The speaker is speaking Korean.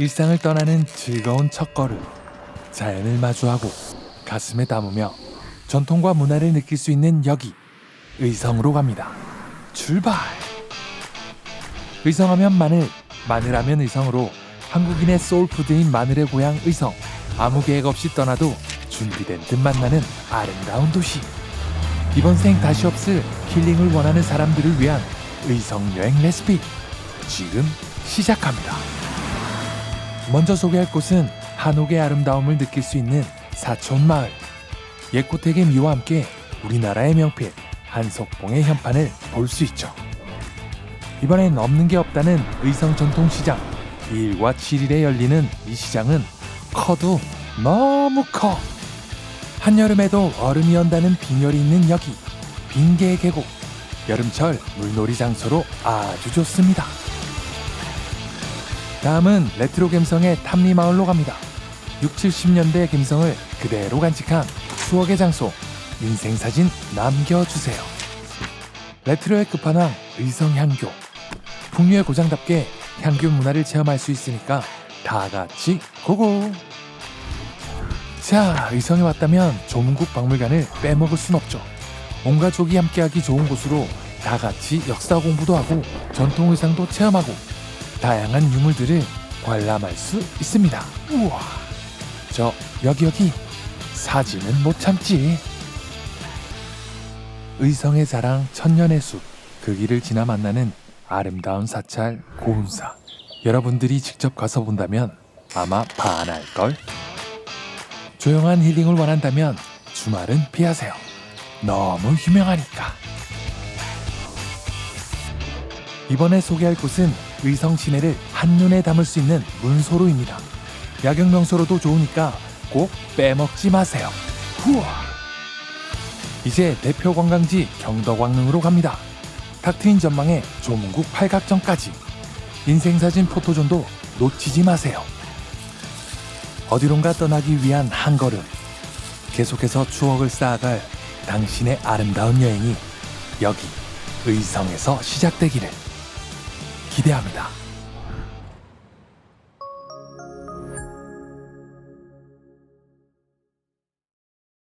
일상을 떠나는 즐거운 첫걸음. 자연을 마주하고 가슴에 담으며 전통과 문화를 느낄 수 있는 여기 의성으로 갑니다. 출발. 의성하면 마늘, 마늘하면 의성으로 한국인의 소울푸드인 마늘의 고향 의성. 아무 계획 없이 떠나도 준비된 듯 만나는 아름다운 도시. 이번 생 다시 없을 힐링을 원하는 사람들을 위한 의성 여행 레시피 지금 시작합니다. 먼저 소개할 곳은 한옥의 아름다움을 느낄 수 있는 사촌 마을. 예코텍의 미와 함께 우리나라의 명필 한석봉의 현판을 볼 수 있죠. 이번엔 없는 게 없다는 의성 전통시장 2일과 7일에 열리는 이 시장은 커도 너무 커. 한여름에도 얼음이 연다는 빙열이 있는 여기 빙계 계곡 여름철 물놀이 장소로 아주 좋습니다. 다음은 레트로 감성의 탐리마을로 갑니다. 6, 70년대 감성을 그대로 간직한 추억의 장소 인생사진 남겨주세요. 레트로의 끝판왕 의성향교 풍류의 고장답게 향교 문화를 체험할 수 있으니까 다 같이 고고! 자, 의성에 왔다면 조문국 박물관을 빼먹을 순 없죠. 온 가족이 함께하기 좋은 곳으로 다 같이 역사 공부도 하고 전통 의상도 체험하고 다양한 유물들을 관람할 수 있습니다. 우와, 저 여기 여기 사진은 못 참지. 의성의 자랑 천년의 숲, 그 길을 지나 만나는 아름다운 사찰 고운사. 여러분들이 직접 가서 본다면 아마 반할 걸. 조용한 힐링을 원한다면 주말은 피하세요. 너무 유명하니까. 이번에 소개할 곳은 의성 시내를 한눈에 담을 수 있는 문소로입니다. 야경 명소로도 좋으니까 꼭 빼먹지 마세요. 후와. 이제 대표 관광지 경덕왕릉으로 갑니다. 탁 트인 전망에 조문국 팔각정까지 인생사진 포토존도 놓치지 마세요. 어디론가 떠나기 위한 한 걸음. 계속해서 추억을 쌓아갈 당신의 아름다운 여행이 여기 의성에서 시작되기를 기대합니다.